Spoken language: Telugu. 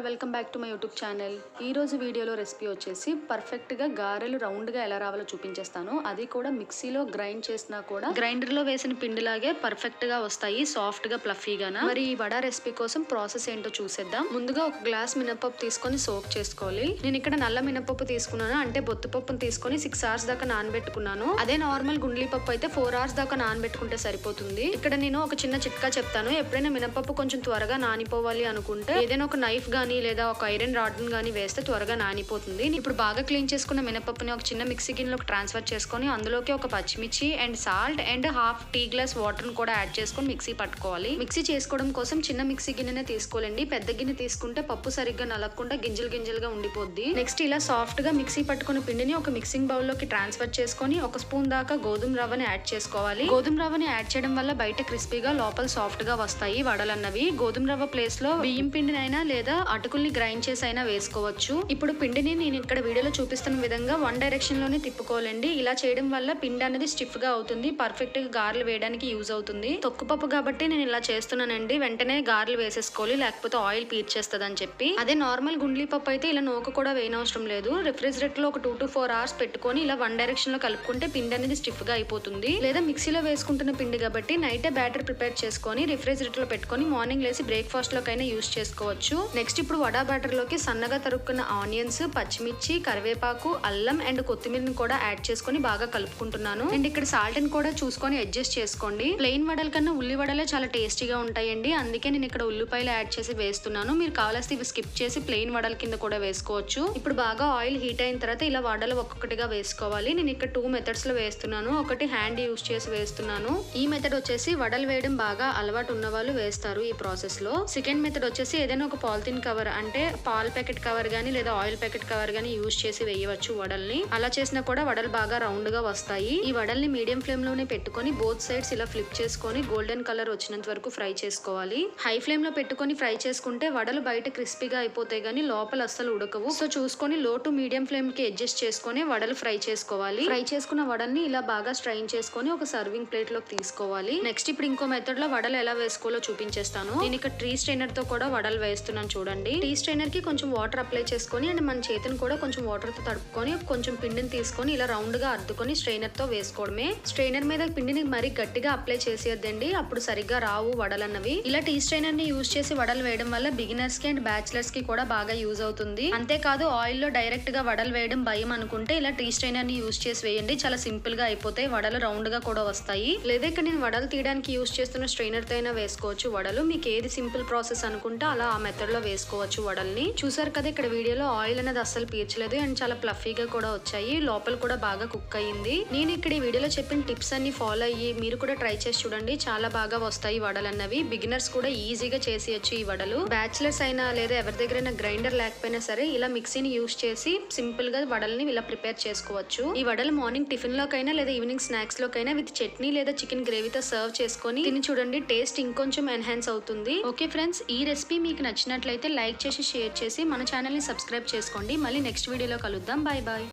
All welcome back to my YouTube channel. ఈ రోజు వీడియోలో రెసిపీ వచ్చేసి పర్ఫెక్ట్గా గారెలు రౌండ్గా ఎలా రావాలో చూపించేస్తాను. అది కూడా మిక్సీలో గ్రైండ్ చేసినా కూడా గ్రైండర్లో వేసిన పిండిలాగే పర్ఫెక్ట్గా వస్తాయి సాఫ్ట్గా ప్లఫీగానా మరి ఈ వడ రెసిపీ కోసం ప్రాసెస్ ఏంటో చూసేద్దాం. ముందుగా ఒక గ్లాస్ మినపప్పు తీసుకొని సోక్ చేసుకోవాలి. నేను ఇక్కడ నల్ల మినపప్పు తీసుకున్నాను. అంటే బొత్తుపప్పును తీసుకొని సిక్స్ అవర్స్ దాకా నానబెట్టుకున్నాను. అదే నార్మల్ గుండ్లీ పప్పు అయితే ఫోర్ అవర్స్ దాకా నానబెట్టుకుంటే సరిపోతుంది. ఇక్కడ నేను ఒక చిన్న చిట్కా చెప్తాను. ఎప్పుడైనా మినపప్పు కొంచెం త్వరగా నానిపోవాలి అనుకుంటే ఏదైనా ఒక నైఫ్ గానీ లేదా ఒక ఐరన్ రాడ్ కానీ వేస్తే త్వరగా నానిపోతుంది. ఇప్పుడు బాగా క్లీన్ చేసుకున్న మినపప్పుని ఒక చిన్న మిక్సీ గిన్నెలోకి ట్రాన్స్ఫర్ చేసుకొని అందులోకి ఒక పచ్చిమిర్చి and salt and half tea glass వాటర్ని కూడా యాడ్ చేసుకొని మిక్సీ పట్టుకోవాలి. మిక్సీ చేసుకోవడం కోసం చిన్న మిక్సీ గిన్నెనే తీసుకోవాలండి. పెద్ద గిన్నె తీసుకుంటే పప్పు సరిగ్గా నలగకుండా గింజలు గింజలుగా ఉండిపోద్ది. నెక్స్ట్ ఇలా సాఫ్ట్గా మిక్సీ పట్టుకున్న పిండిని ఒక మిక్సింగ్ బౌల్లోకి ట్రాన్స్ఫర్ చేసుకొని ఒక స్పూన్ దాకా గోధుమ రవ్వని యాడ్ చేసుకోవాలి. గోధుమ రవ్వని యాడ్ చేయడం వల్ల బయట క్రిస్పీగా లోపల సాఫ్ట్గా వస్తాయి వడలన్నవి. గోధుమ రవ్వ ప్లేస్లో బియ్యం పిండినైనా లేదా అటుకుల్ని గ్రైండ్ చేసి అయినా వేసుకోవచ్చు. ఇప్పుడు పిండిని నేను ఇక్కడ వీడియోలో చూపిస్తున్న విధంగా వన్ డైరెక్షన్లోనే తిప్పుకోవాలండి. ఇలా చేయడం వల్ల పిండి అనేది స్టిఫ్గా అవుతుంది పర్ఫెక్ట్గా గారెలు వేయడానికి యూజ్ అవుతుంది. తొక్కుపప్పు కాబట్టి నేను ఇలా చేస్తున్నానండి. వెంటనే గారెలు వేసేసుకోవాలి లేకపోతే ఆయిల్ పీర్చేస్తుంది అని చెప్పి. అదే నార్మల్ గుండ్లీ పప్పు అయితే ఇలా నోక కూడా వేయనవసరం లేదు. రిఫ్రిజిరేటర్లో ఒక టూ టు ఫోర్ అవర్స్ పెట్టుకొని ఇలా వన్ డైరెక్షన్లో కలుపుకుంటే పిండి అనేది స్టిఫ్గా అయిపోతుంది. లేదా మిక్సీలో వేసుకుంటున్న పిండి కాబట్టి నైటే బ్యాటర్ ప్రిపేర్ చేసుకొని రిఫ్రిజిరేటర్లో పెట్టుకొని మార్నింగ్ లేసి బ్రేక్ఫాస్ట్ లోకైనా యూస్ చేసుకోవచ్చు. నెక్స్ట్ ఇప్పుడు వడా బ్యాటర్లోకి సన్నగా తరుక్కున్న ఆనియన్స్ పచ్చిమిర్చి కరివేపాకు అల్లం అండ్ కొత్తిమీరని కూడా యాడ్ చేసుకొని బాగా కలుపుకుంటున్నాను. అండ్ ఇక్కడ సాల్ట్ని కూడా చూసుకొని అడ్జస్ట్ చేసుకోండి. ప్లెయిన్ వడల కన్నా ఉల్లి వడలే చాలా టేస్టీగా ఉంటాయండి. అందుకే నేను ఇక్కడ ఉల్లిపాయలు యాడ్ చేసి వేస్తున్నాను. మీరు కావాల్సి ఇవి స్కిప్ చేసి ప్లెయిన్ వడల కింద కూడా వేసుకోవచ్చు. ఇప్పుడు బాగా ఆయిల్ హీట్ అయిన తర్వాత ఇలా వడలు ఒక్కొక్కటిగా వేసుకోవాలి. నేను ఇక్కడ టూ మెథడ్స్లో వేస్తున్నాను. ఒకటి హ్యాండ్ యూస్ చేసి వేస్తున్నాను. ఈ మెథడ్ వచ్చేసి వడలు వేయడం బాగా అలవాటు ఉన్న వాళ్ళు వేస్తారు ఈ ప్రాసెస్లో. సెకండ్ మెథడ్ వచ్చేసి ఏదైనా ఒక పాలిథిన్ కవర్ అంటే పాల్ ప్యాకెట్ కవర్ గానీ లేదా ఆయిల్ ప్యాకెట్ కవర్ గానీ యూజ్ చేసి వేయవచ్చు వడల్ని. అలా చేసినా కూడా వడలు బాగా రౌండ్గా వస్తాయి. ఈ వడల్ని మీడియం ఫ్లేమ్లోనే పెట్టుకొని బోత్ సైడ్స్ ఇలా ఫ్లిప్ చేసుకొని గోల్డెన్ కలర్ వచ్చినంత వరకు ఫ్రై చేసుకోవాలి. హై ఫ్లేమ్లో పెట్టుకొని ఫ్రై చేసుకుంటే వడలు బయట క్రిస్పీగా అయిపోతాయి కానీ లోపల అస్సలు ఉడకవు. సో చూసుకొని లో టు మీడియం ఫ్లేమ్కి అడ్జస్ట్ చేసుకొని వడలు ఫ్రై చేసుకోవాలి. ఫ్రై చేసుకున్న వడల్ని ఇలా బాగా స్ట్రైన్ చేసుకొని ఒక సర్వింగ్ ప్లేట్లోకి తీసుకోవాలి. నెక్స్ట్ ఇప్పుడు ఇంకో మెథడ్లో వడలు ఎలా వేసుకోవాలో చూపించేస్తాను. నేను ఇక్కడ ట్రీ స్ట్రైనర్తో కూడా వడలు వేస్తున్నాను చూడండి. టీ స్ట్రైనర్కి కొంచెం వాటర్ అప్లై చేసుకొని అండ్ మన చేతిని కూడా కొంచెం వాటర్తో తడుపుకొని కొంచెం పిండిని తీసుకొని ఇలా రౌండ్గా అద్దుకొని స్ట్రైనర్తో వేసుకోవడమే. స్ట్రైనర్ మీద పిండిని మరీ గట్టిగా అప్లై చేసేయద్దండి. అప్పుడు సరిగ్గా రావు వడలన్నవి. ఇలా టీ స్ట్రైనర్ని యూజ్ చేసి వడలు వేయడం వల్ల బిగినర్స్కి అండ్ బ్యాచిలర్స్కి కూడా బాగా యూజ్ అవుతుంది. అంతేకాదు ఆయిల్లో డైరెక్ట్గా వడలు వేయడం భయం అనుకుంటే ఇలా టీ స్ట్రైనర్ని యూజ్ చేసి వేయండి. చాలా సింపుల్గా అయిపోతాయి. వడలు రౌండ్గా కూడా వస్తాయి. లేదా ఇక్కడ నేను వడలు తీయడానికి యూజ్ చేస్తున్న స్ట్రైనర్తో అయినా వేసుకోవచ్చు. వడలు మీకు ఏది సింపుల్ ప్రాసెస్ అనుకుంటే అలా ఆ మెథడ్లో వేసుకోవచ్చు. వడల్ని. చూసారు కదా ఇక్కడ వీడియోలో ఆయిల్ అనేది అస్సలు పీర్చలేదు అండ్ చాలా ఫ్లఫీగా కూడా వచ్చాయి. లోపల కూడా బాగా కుక్ అయ్యింది. నేను ఇక్కడ ఈ వీడియోలో చెప్పిన టిప్స్ అన్ని ఫాలో అయ్యి మీరు కూడా ట్రై చేసి చూడండి. చాలా బాగా వస్తాయి వడలు అన్నవి. బిగినర్స్ కూడా ఈజీగా చేసేయచ్చు ఈ వడలు. బ్యాచిలర్స్ అయినా లేదా ఎవరి దగ్గరైనా గ్రైండర్ లేకపోయినా సరే ఇలా మిక్సీని యూస్ చేసి సింపుల్గా వడల్ని ఇలా ప్రిపేర్ చేసుకోవచ్చు. ఈ వడలు మార్నింగ్ టిఫిన్ లోకైనా లేదా ఈవినింగ్ స్నాక్స్ లోకైనా విత్ చట్నీ లేదా చికెన్ గ్రేవీతో సర్వ్ చేసుకొని తిని చూడండి. టేస్ట్ ఇంకొంచెం ఎన్హాన్స్ అవుతుంది. ఓకే ఫ్రెండ్స్ ఈ రెసిపీ మీకు నచ్చినట్లయితే లైక్ చేసి షేర్ చేసి మన ఛానల్ని సబ్స్క్రైబ్ చేసుకోండి. మళ్ళీ నెక్స్ట్ వీడియోలో కలుద్దాం. Bye bye.